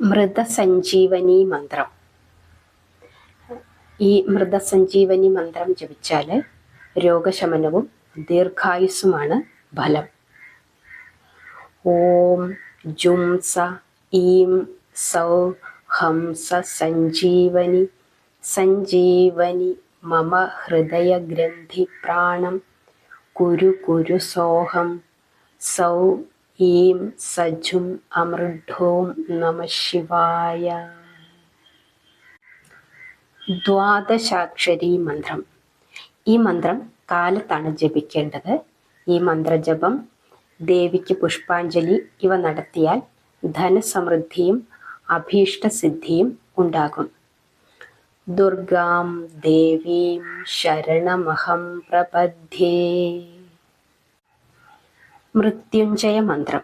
മൃതസഞ്ജീവനി മന്ത്രം. ഈ മൃതസഞ്ജീവനി മന്ത്രം ജപിച്ചാൽ രോഗശമനവും ദീർഘായുസ്സുമാണ് ഫലം. ഓം ജും സ ഈം സൗ ഹംസ സഞ്ജീവനി. സഞ്ജീവനി മമ ഹൃദയഗ്രന്ഥി പ്രാണം. കുരു കുരു സോഹം. സൗ ഈം സജും അമൃഢോം നമ ശിവായ. ദ്വാദശാക്ഷരി മന്ത്രം. ഈ മന്ത്രം കാലത്താണ് ജപിക്കേണ്ടത്. ഈ മന്ത്രജപം ദേവിക്ക് പുഷ്പാഞ്ജലി ഇവ നടത്തിയാൽ ധനസമൃദ്ധിയും അഭീഷ്ടസിദ്ധിയും ഉണ്ടാകും. ദുർഗാം ദേവീം ശരണമഹം പ്രപദ്ധ്യേ. മൃത്യുഞ്ജയ മന്ത്രം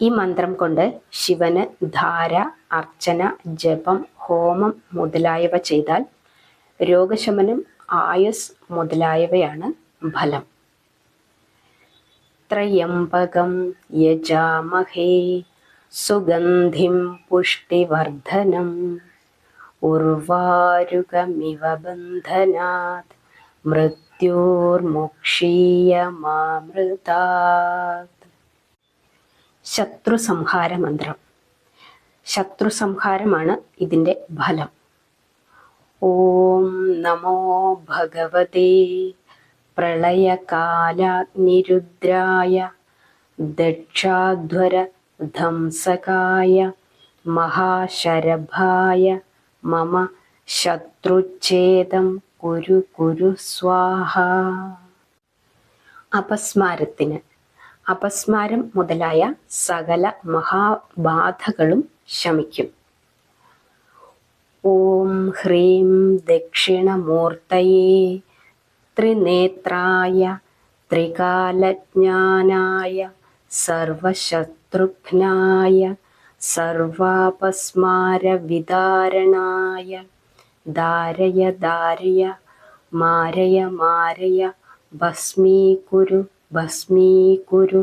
ഈ മന്ത്രം കൊണ്ട് ശിവന് ധാര അർച്ചന ജപം ഹോമം മുതലായവ ചെയ്താൽ രോഗശമനം ആയുസ് മുതലായവയാണ് ഫലം. ത്രയംബകം യജാമഹേ സുഗന്ധിം പുഷ്ടിവർദ്ധനം ഉർവാരുകമിവ ബന്ധനാത് മൃത്യോർമുക്ഷീയമാമൃതാത്. ശത്രു സംഹാര മന്ത്രം ശത്രു സംഹാരമാണ് ഇതിന്റെ ഫലം. ഓം നമോ ഭഗവതേ. പ്രളയകാലാഗ്നിരുദ്രായ ദക്ഷാധ്വര ധംസകായ മഹാശരഭായ മമ ശത്രുച്ഛേദം കുരു കുരു സ്വാഹ. അപസ്മാരത്തിന്. അപസ്മാരം മുതലായ സകല മഹാബാധകളും ശമിക്കും. ഓം ഹ്രീം ദക്ഷിണമൂർത്തയേ ത്രിനേത്രായ ത്രികാലജ്ഞാനായ സർവശത്രുഘ്നായ സർവാപസ്മാരവിതാരണായ ധാരയ ധാരയ മാരയ മാരയ ഭസ്മീകുരു ഭസ്മീകുരു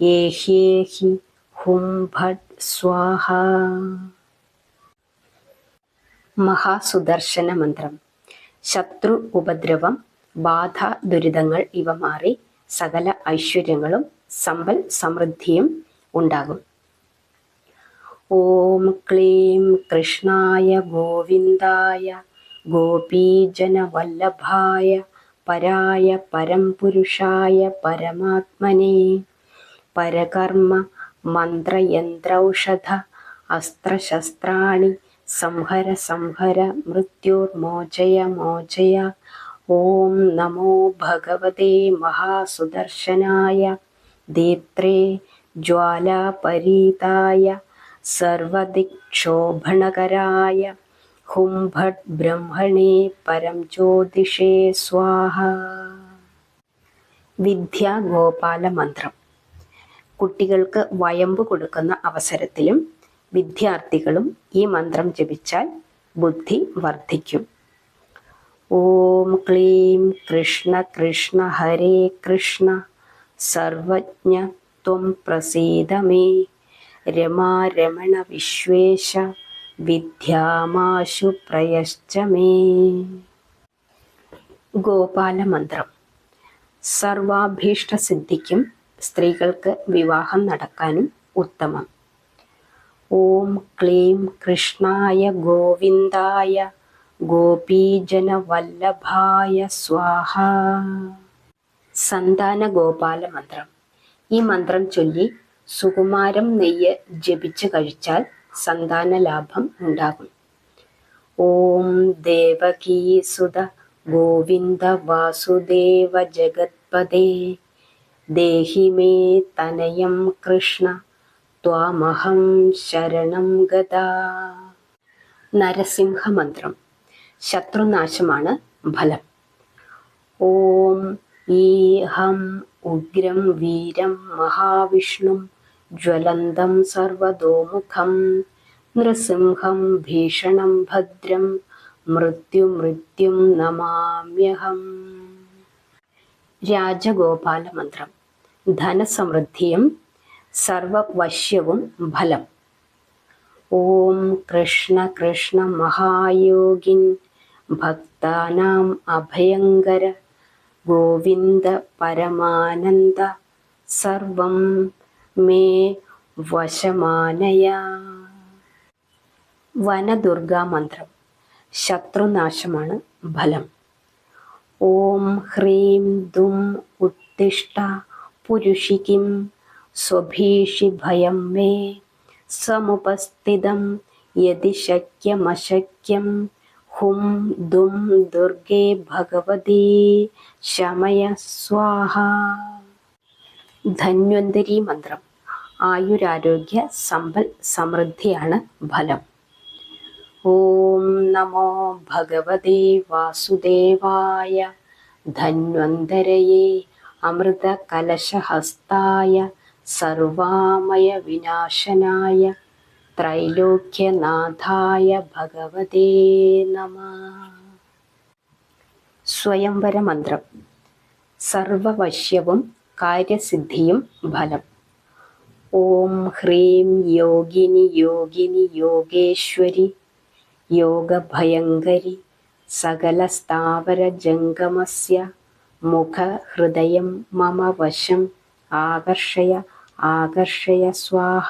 ഏഹ്യേഹി ഹും ഭട്ട് സ്വാഹ. മഹാസുദർശന മന്ത്രം. ശത്രു ഉപദ്രവം ബാധ ദുരിതങ്ങൾ ഇവ മാറി സകല ഐശ്വര്യങ്ങളും സമ്പൽ സമൃദ്ധിയും ഉണ്ടാകും. ॐ क्लीं कृष्णाय गोविन्दाय गोपीजनवल्लभाय, पराय परं पुरुषाय परमात्मने। परकर्म मन्त्रयन्त्रौषध, अस्त्रशस्त्राणि, संहर संहर मृत्युर्मोचय मोचय ॐ नमो भगवते महासुदर्शनाय दीप्त्रे ज्वालापरीताय സർവദിക്ഷോഭണകരായ. ഹും ബ്രഹ്മണേ പരം ജ്യോതിഷേ സ്വാഹ. വിദ്യാഗോപാല മന്ത്രം കുട്ടികൾക്ക് വയമ്പ് കൊടുക്കുന്ന അവസരത്തിലും വിദ്യാർത്ഥികളും ഈ മന്ത്രം ജപിച്ചാൽ ബുദ്ധി വർദ്ധിക്കും. ഓം ക്ലീം കൃഷ്ണ കൃഷ്ണ ഹരേ കൃഷ്ണ. സർവജ്ഞ ത്വം പ്രസീദ രമാരമണ വിശ്വേശ വിദ്യാമാശു പ്രയശ്ച മേ ഗോപാലമന്ത്രം. സർവാഭീഷ്ടസിദ്ധിക്കും സ്ത്രീകൾക്ക് വിവാഹം നടക്കാനും ഉത്തമം. ഓം ക്ലീം കൃഷ്ണായ ഗോവിന്ദായ ഗോപീജനവല്ലഭായ സ്വാഹ. സന്താന ഗോപാല മന്ത്രം ഈ മന്ത്രം ചൊല്ലി സുകുമാരം നെയ്യ് ജപിച്ചു കഴിച്ചാൽ സന്താന ലാഭം ഉണ്ടാകും. ഓം ദേവകീസുത ഗോവിന്ദ വാസുദേവ ജഗത്പദേ ദേഹി മേ തനയം കൃഷ്ണ ത്വാമഹം ശരണം ഗത നരസിംഹമന്ത്രം. ശത്രുനാശമാണ് ഫലം. ഓം ഈഹം ഉഗ്രം വീരം മഹാവിഷ്ണും ജ്വലന്തം സർവതോമുഖം നൃസിംഹം ഭീഷണം ഭദ്രം മൃത്യുമൃത്യും നമാമ്യഹം രാജഗോപാല മന്ത്രം ധനസമൃദ്ധിയും സർവവശ്യവും ഫലം. ഓം കൃഷ്ണ കൃഷ്ണ മഹായോഗിൻ ഭക്താനാം അഭയങ്കര ഗോവിന്ദ പരമാനന്ദ സർവം മേ വശമാനയ വനദുർഗാ മന്ത്രം ശത്രുനാശമാണ് ഫലം. ഓം ഹ്രീം ദും ഉത്തിഷ്ട പുരുഷികിം സ്വഭീഷി ഭയം മേ സമുപസ്ഥിതം യതി ശക്യമശക്യം ഹും ദും ദുർഗേ ഭഗവതി ശമയ സ്വാഹ ധന്വന്തരി മന്ത്രം. ആയുരാരോഗ്യ സമ്പൽ സമൃദ്ധിയാണ് ഫലം. ഓം നമോ ഭഗവതേ വാസുദേവായ ധന്വന്തരയേ അമൃത കലശഹസ്തായ സർവാമയ വിനാശനായ ത്രൈലോക്യനാഥായ ഭഗവതേ നമ. സ്വയംവര മന്ത്രം സർവവശ്യവും കാര്യസിദ്ധിയും ഫലം. ഓം ഹ്രീം യോഗിനി യോഗിനി യോഗേശ്വരി യോഗഭയങ്കരി സകലസ്ഥാവരജംഗമസ്യ മുഖഹൃദയം മമ വശം ആകർഷയ ആകർഷയ സ്വാഹ.